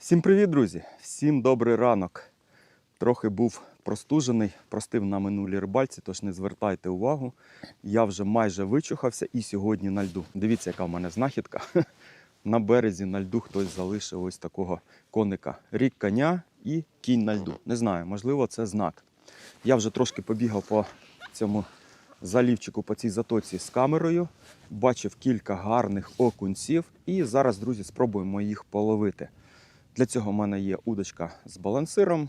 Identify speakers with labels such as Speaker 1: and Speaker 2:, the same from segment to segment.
Speaker 1: Всім привіт, друзі! Всім добрий ранок. Трохи був простужений, простив на минулій рибальці, тож не звертайте увагу. Я вже майже вичухався і сьогодні на льду. Дивіться, яка в мене знахідка. На березі на льду хтось залишив ось такого коника. Рік коня і кінь на льду. Не знаю, можливо, це знак. Я вже трошки побігав по цьому залівчику, по цій затоці з камерою. Бачив кілька гарних окунців. І зараз, друзі, спробуємо їх половити. Для цього в мене є удочка з балансиром.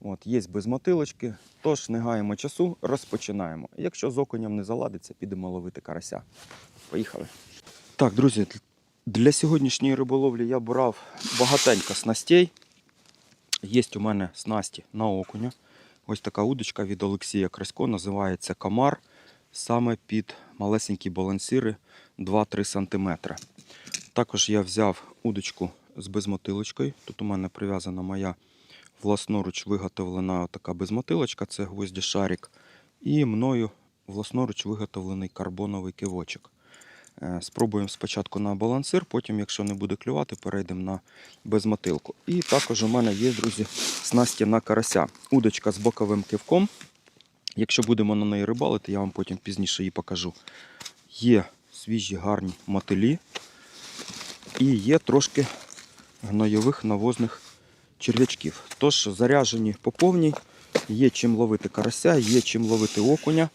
Speaker 1: От, є без мотилочки. Тож не гаємо часу, розпочинаємо. Якщо з окунем не заладиться, підемо ловити карася. Поїхали. Так, друзі, для сьогоднішньої риболовлі я брав багатенько снастей. Є у мене снасті на окуня. Ось така удочка від Олексія Красько, називається Комар. Саме під малесенькі балансири 2-3 см. Також я взяв удочку з безмотилочкою. Тут у мене прив'язана моя власноруч виготовлена така безмотилочка, це гвозді шарик. І мною власноруч виготовлений карбоновий кивочок. Е, Спробуємо спочатку на балансир, потім, якщо не буде клювати, перейдемо на безмотилку. І також у мене є, друзі, снасті на карася. Удочка з боковим кивком. Якщо будемо на неї рибалити, я вам потім пізніше її покажу. Є свіжі гарні мотилі. І є трошки гнойових навозних черв'ячків. Тож заряжені по повній, є чим ловити карася, є чим ловити окуня.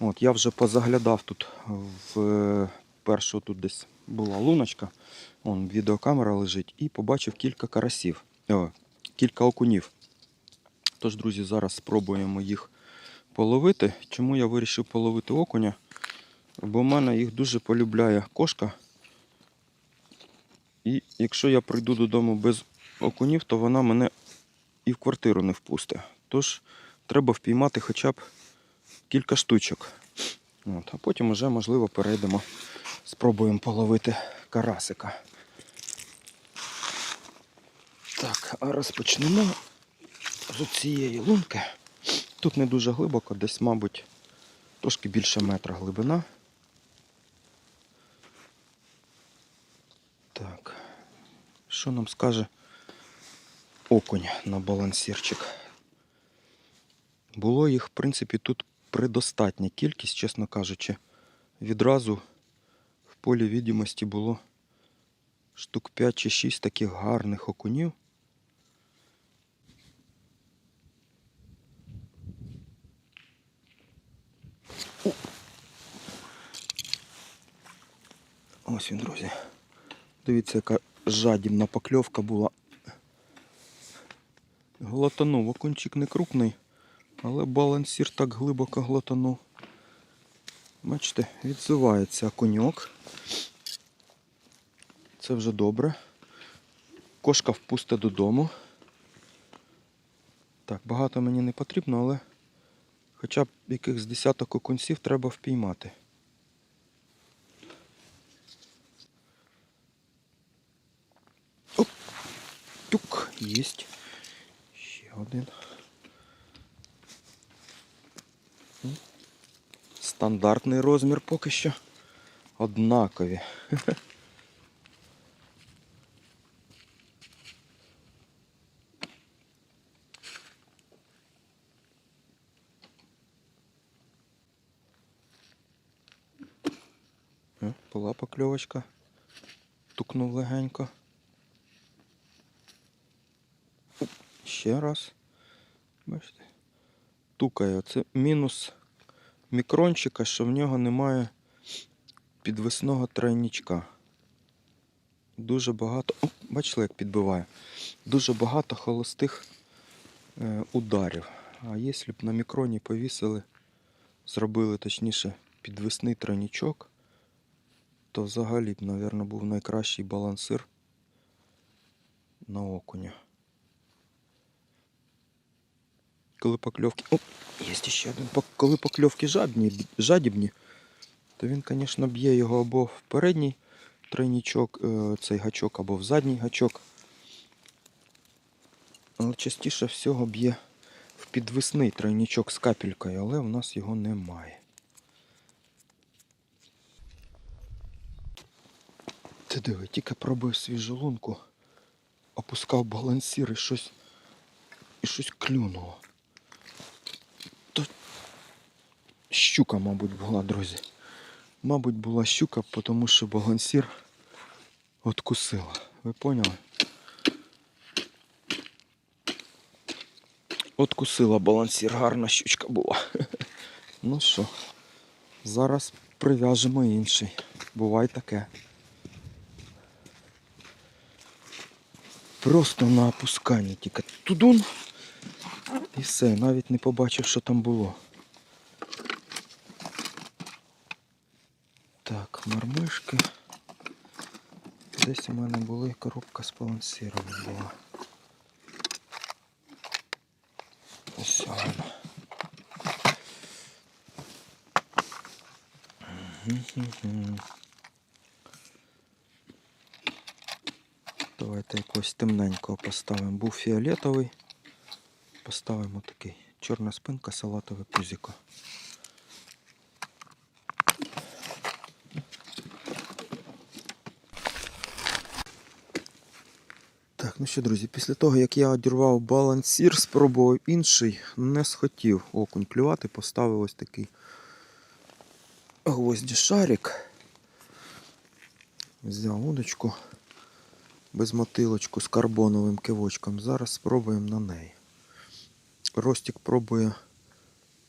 Speaker 1: От, я вже позаглядав тут в е, першу тут десь була луночка, Вон, відеокамера лежить, і побачив кілька карасів, о, кілька окунів. Тож, друзі, зараз спробуємо їх половити. Чому я вирішив половити окуня? Бо в мене їх дуже полюбляє кошка. І якщо я прийду додому без окунів, то вона мене і в квартиру не впусте. Тож треба впіймати хоча б кілька штучок. От, а потім вже, можливо, перейдемо, спробуємо половити карасика. Так, а розпочнемо з цієї лунки. Тут не дуже глибоко, десь, мабуть, трошки більше метра глибина. Так. Що нам скаже окунь на балансірчик? Було їх, в принципі, тут предостатня кількість, чесно кажучи. Відразу в полі відомості було штук 5 чи 6 таких гарних окунів. Ось він, друзі. Дивіться, яка жадібна покльовка була. Глотанув, окунчик не крупний, але балансір так глибоко глотанув. Бачите, відзивається окуньок. Це вже добре. Кошка впусте додому. Так, багато мені не потрібно, але хоча б якихось десяток окунців треба впіймати. Оп! Єсть. Ще один. М. Стандартний розмір поки що. Однакові. О, Була покльовочка. Тукнув легенько. Ще раз. Бачите? Тукає. Це мінус мікрончика, що в нього немає підвісного тройнічка. Дуже багато. О, бачили, як підбиває. Дуже багато холостих е, ударів. А якщо б на мікроні повісили, зробили точніше підвісний тройнічок, то взагалі б, мабуть, був найкращий балансир на окуня. Коли покльовки. О, є ще один. Коли покльовки жадні, жадібні, то він, звісно, б'є його або в передній тройнічок, е, цей гачок, або в задній гачок. Але частіше всього б'є в підвісний тройнічок з капелькою, але в нас його немає. Ти диви, тільки пробив свіжу лунку. опускав балансір і щось. І щось клюнуло. То щука, мабуть, була, друзі. Мабуть, була щука, тому що балансір откусила. Ви поняли? Откусила балансір, гарна щучка була. Ну що, зараз прив'яжемо інший. Бувай таке. Просто на опусканні тільки тудун. І все, навіть не побачив, що там було. Так, мармишки. Десь у мене була коробка з балансиром була. Ось вона. Давайте якогось темненького поставимо. Був фіолетовий. Поставимо такий. Чорна спинка, салатове пузіко. Так, ну що, друзі, після того, як я одірвав балансір, спробував інший, не схотів окунь клювати, поставив ось такий гвоздішарик. Взяв удочку без мотилочку з карбоновим кивочком. Зараз спробуємо на неї. Ростик пробує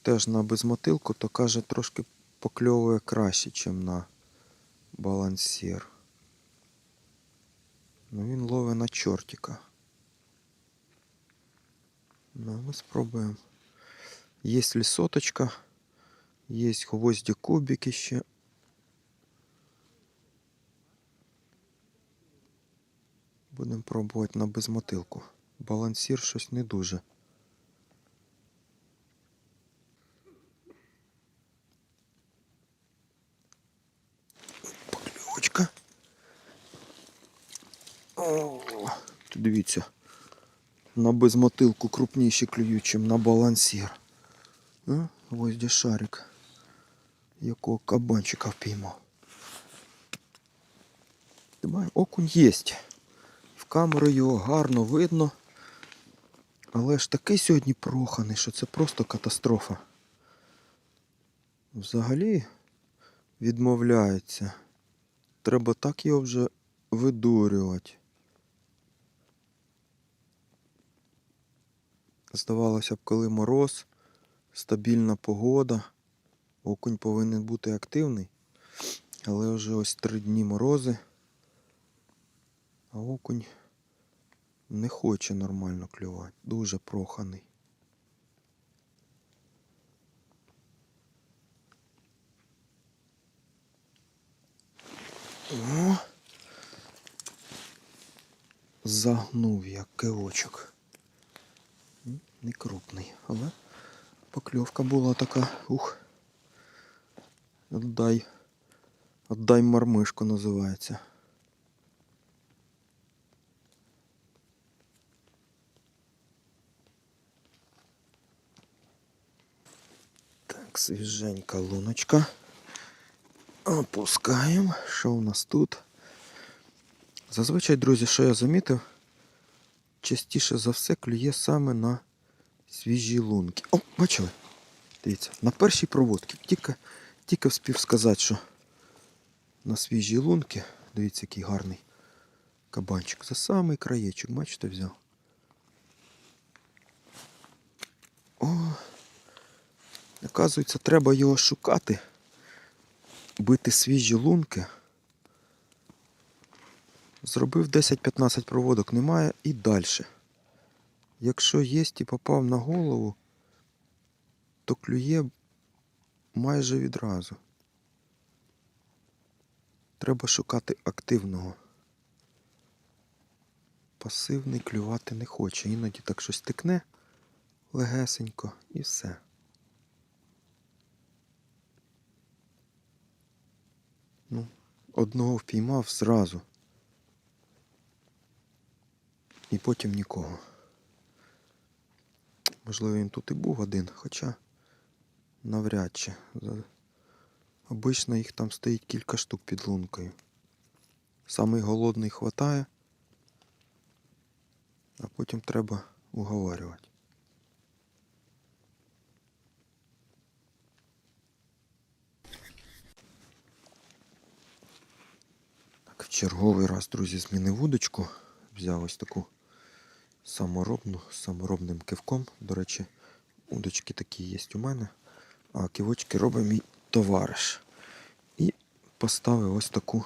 Speaker 1: теж на безмотилку, то каже, трошки покльовує краще, ніж на балансір. Ну він ловить на чортика. Ну, ми спробуємо. Є лісоточка, є гвозді кубики ще. Будемо пробувати на безмотилку. Балансір щось не дуже. Покльовочка. О, дивіться. На безмотилку крупніші клюють, ніж на балансір. Ось де шарик. Якого кабанчика впіймав. Окунь єсть. В камеру його гарно видно. Але ж такий сьогодні проханий, що це просто катастрофа. Взагалі відмовляється. Треба так його вже видурювати. Здавалося б, коли мороз, стабільна погода, окунь повинен бути активний. Але вже ось три дні морози, а окунь не хоче нормально клювати, дуже проханий. О! Загнув як кивочок. Не крупний, але покльовка була така. Ух. Отдай. Отдай мармишку називається. Так, свіженька луночка. Опускаємо. Що у нас тут? Зазвичай, друзі, що я замітив, частіше за все клює саме на свіжі лунки. О, бачили? Дивіться, на першій проводці. Тільки, тільки вспів сказати, що на свіжі лунки, дивіться, який гарний кабанчик. За самий краєчок, бачите, взяв. О, оказується, треба його шукати, бити свіжі лунки. Зробив 10-15 проводок, немає і далі. Якщо є і попав на голову, то клює майже відразу. Треба шукати активного. Пасивний клювати не хоче. Іноді так щось тикне легесенько і все. Ну, одного впіймав зразу. І потім нікого. Можливо, він тут і був один, хоча навряд чи. Обично їх там стоїть кілька штук під лункою. Самий голодний хватає,
Speaker 2: а потім треба уговарювати. Так, в черговий раз, друзі, змінив вудочку. Взяв ось таку саморобну саморобним кивком. До речі, удочки такі є у мене, а кивочки робить мій товариш. І поставив ось таку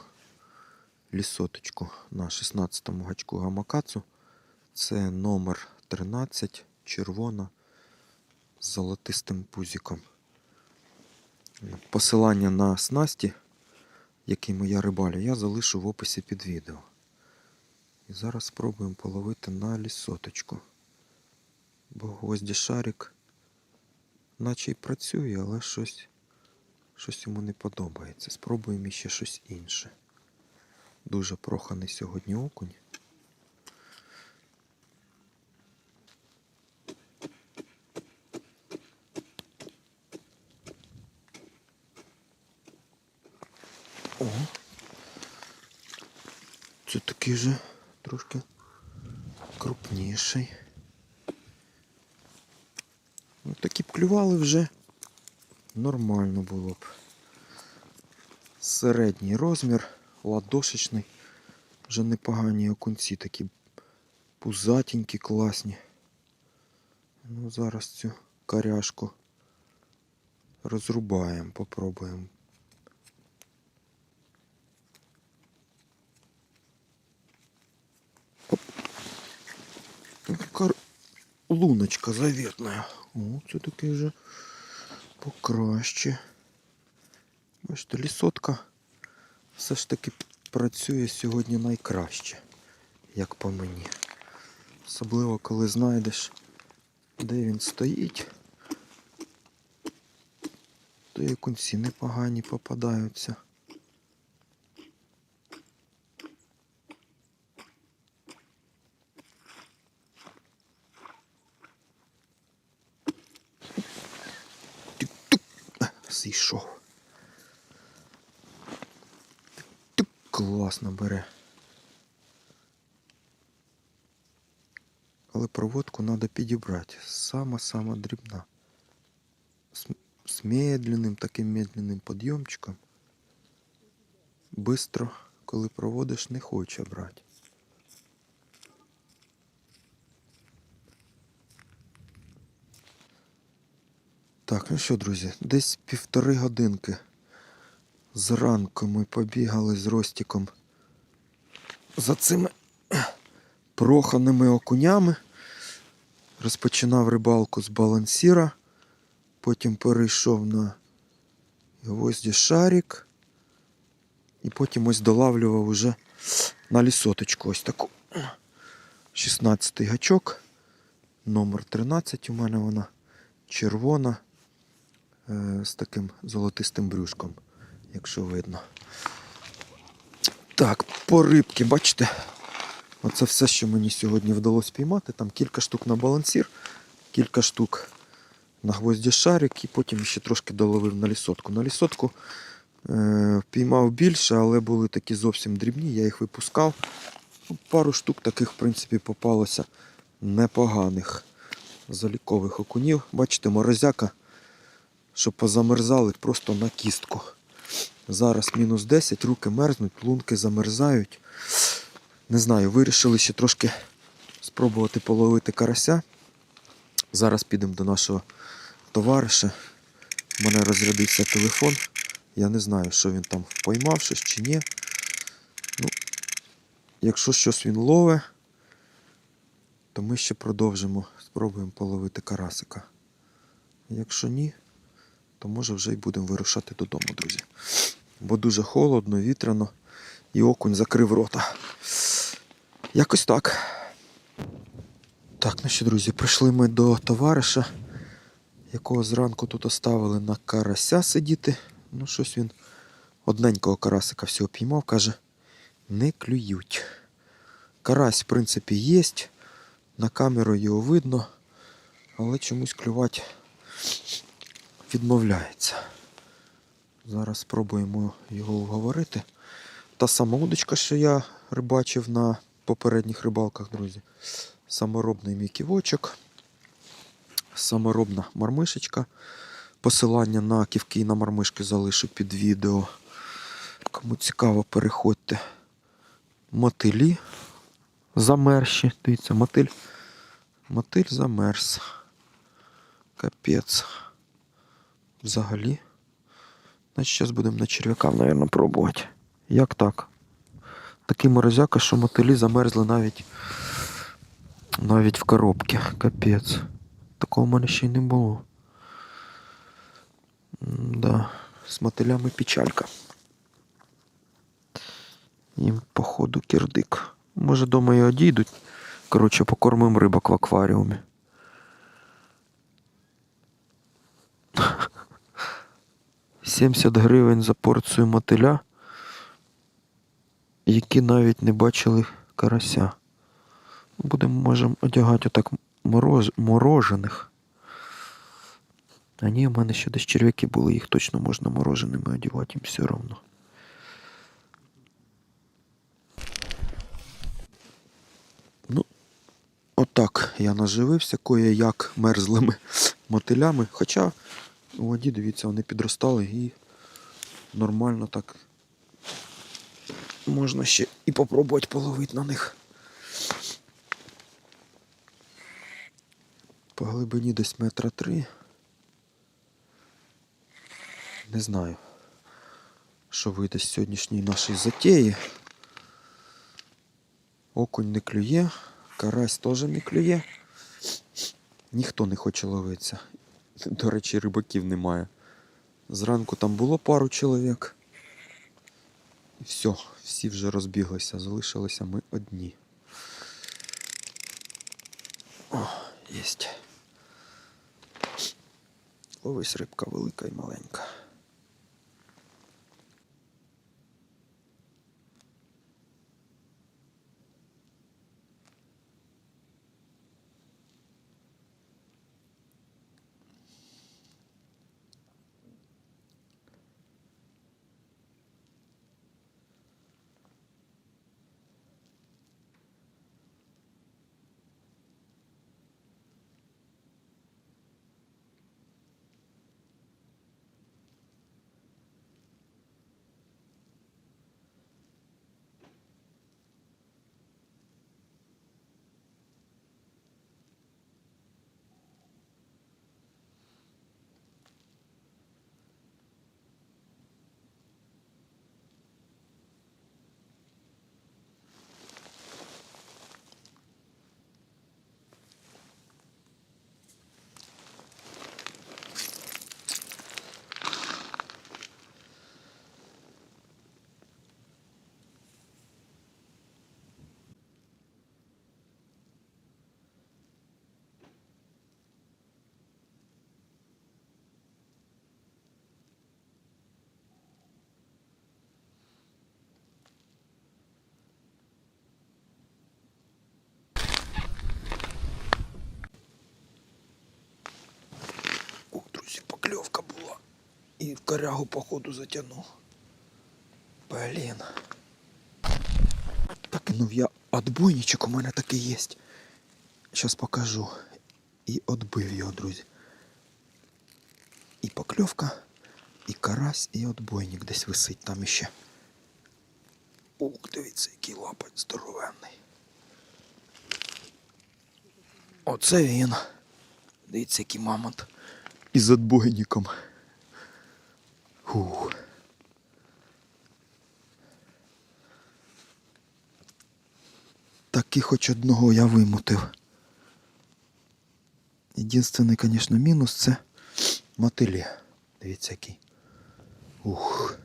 Speaker 2: лісоточку на 16-му гачку гамакацу. Це номер 13, червона з золотистим пузиком. Посилання на снасті, якими я рибалю, я залишу в описі під відео. І зараз спробуємо половити на лісоточку. Бо гвозді шарик наче й працює, але щось, щось йому не подобається. Спробуємо ще щось інше. Дуже проханий сьогодні окунь. О. Це такий же трошки крупніший. Ну, такі б клювали вже нормально було б. Середній розмір, ладошечний. Вже непогані окунці такі пузатенькі, класні. Ну, зараз цю каряшку розрубаємо, попробуємо. Оп. Така луночка завітна. О, це такий вже покраще. Бачите, лісотка все ж таки працює сьогодні найкраще, як по мені. Особливо, коли знайдеш, де він стоїть, то і кунці непогані попадаються. Класно бере. Але проводку треба підібрати. Сама-сама дрібна. З, з медленним, таким медленним підйомчиком. Бистро, коли проводиш, не хоче брати. Так, ну що, друзі, десь півтори годинки зранку ми побігали з Ростіком за цими проханими окунями. Розпочинав рибалку з балансіра, потім перейшов на гвозді шарик, і потім ось долавлював уже на лісоточку ось таку. 16 гачок, номер 13 у мене вона червона е, з таким золотистим брюшком, якщо видно. Так, по рибки, бачите, оце все, що мені сьогодні вдалося піймати. Там кілька штук на балансір, кілька штук на гвозді шарик і потім ще трошки доловив на лісотку. На лісотку е, піймав більше, але були такі зовсім дрібні, я їх випускав. Ну, Пару штук таких, в принципі, попалося непоганих залікових окунів. Бачите, морозяка, що позамерзали просто на кістку. Зараз мінус 10, руки мерзнуть, лунки замерзають. Не знаю, вирішили ще трошки спробувати половити карася. Зараз підемо до нашого товариша. У мене розрядився телефон. Я не знаю, що він там поймав щось чи ні. Ну, якщо щось він лове, то ми ще продовжимо, спробуємо половити карасика. Якщо ні, то може вже й будемо вирушати додому, друзі. Бо дуже холодно, вітряно і окунь закрив рота. Якось так. Так, ну що, друзі, прийшли ми до товариша, якого зранку тут оставили на карася сидіти. Ну, щось він одненького карасика всього піймав, каже, не клюють. Карась, в принципі, є. На камеру його видно, але чомусь клювати відмовляється. Зараз спробуємо його вговорити. Та сама удочка, що я рибачив на попередніх рибалках, друзі. саморобний мій ківочок, саморобна мармишечка. Посилання на ківки і на мармишки залишу під відео. Кому цікаво, переходьте. Мотилі замерші. Дивіться, мотиль. Мотиль замерз. Капець. Взагалі. Значить, зараз будемо на черв'яка, мабуть, пробувати. Як так? Такий морозяка, що мотилі замерзли навіть навіть в коробці. Капець. Такого в мене ще й не було. Да, з мотилями печалька. Їм, походу, кирдик. Може, дома і одійдуть. Коротше, покормим рибок в акваріумі. Сімдесят гривень за порцію мотиля, які навіть не бачили карася. Будемо, можемо одягати отак мороз... морожених. А ні, в мене ще десь черв'яки були, їх точно можна мороженими одягати, їм все одно. Ну, отак я наживився кое-як мерзлими мотилями. Хоча у воді, дивіться, вони підростали і нормально так можна ще і попробувати половити на них. По глибині десь метра три. Не знаю, що вийде з сьогоднішньої нашої затеї. Окунь не клює, карась теж не клює. Ніхто не хоче ловитися. До речі, рибаків немає. Зранку там було пару чоловік. І все, всі вже розбіглися, залишилися ми одні. О, єсть. Ловись рибка велика і маленька. О, друзі, була. І в корягу, походу, затягнув. Блін. Так, ну я отбойничок у мене такий є. Зараз покажу. І отбив його, друзі. І покльовка, і карась, і отбойник десь висить там іще. Ух, дивіться, який лапать здоровенний. Оце він. Дивіться, який мамонт. Із отбойником. Фух. Таки хоч одного я вимутив. Єдиний, звісно, мінус це мотилі. Дивіться який. Ух.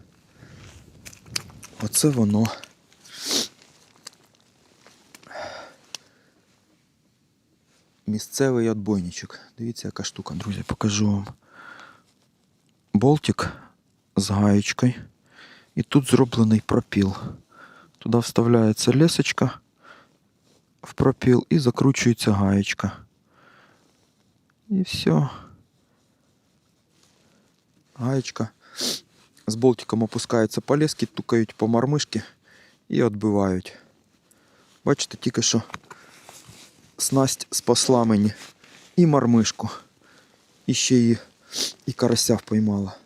Speaker 2: Оце воно. Місцевий отбойничок. Дивіться, яка штука, друзі, покажу вам. Болтик з гаєчкою. І тут зроблений пропіл. Туди вставляється лесочка в пропіл і закручується гаєчка. І все. Гаєчка з болтиком опускається по лескі, тукають по мармишки і відбивають. Бачите, тільки що снасть спасла мені і мармишку, і ще її і карася впоймала.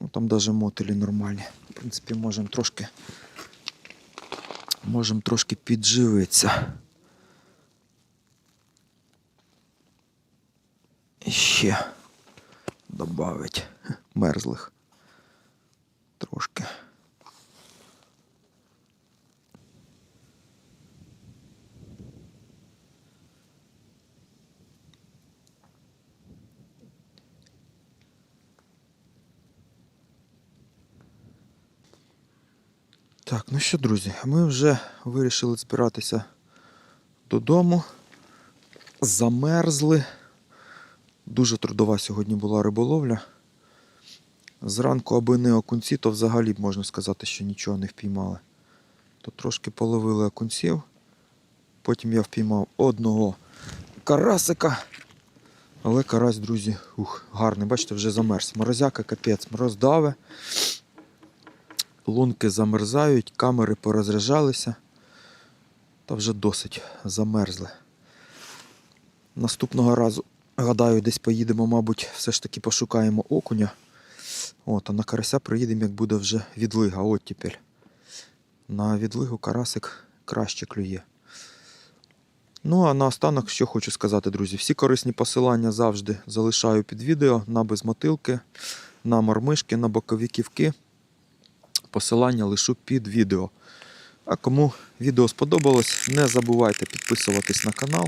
Speaker 2: Ну, там навіть мотилі нормальні. В принципі, можемо трошки. Можемо трошки підживитися. І ще добавить мерзлих. Трошки. Так, ну що, друзі, ми вже вирішили збиратися додому. Замерзли. Дуже трудова сьогодні була риболовля. Зранку, аби не окунці, то взагалі б можна сказати, що нічого не впіймали. То трошки половили окунців. Потім я впіймав одного карасика. Але карась, друзі, ух, гарний, бачите, вже замерз. Морозяка капець, мороз даве. Лунки замерзають, камери порозряджалися. Та вже досить замерзли. Наступного разу, гадаю, десь поїдемо, мабуть, все ж таки пошукаємо окуня. От, а на карася приїдемо, як буде вже відлига, оттепель. На відлигу карасик краще клює. Ну, а наостанок, що хочу сказати, друзі, всі корисні посилання завжди залишаю під відео на безмотилки, на мормишки, на бокові ківки. Посилання лишу під відео. А кому відео сподобалось, не забувайте підписуватись на канал.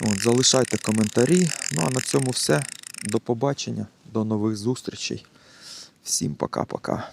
Speaker 2: От, залишайте коментарі. Ну а на цьому все. До побачення, до нових зустрічей. Всім пока-пока.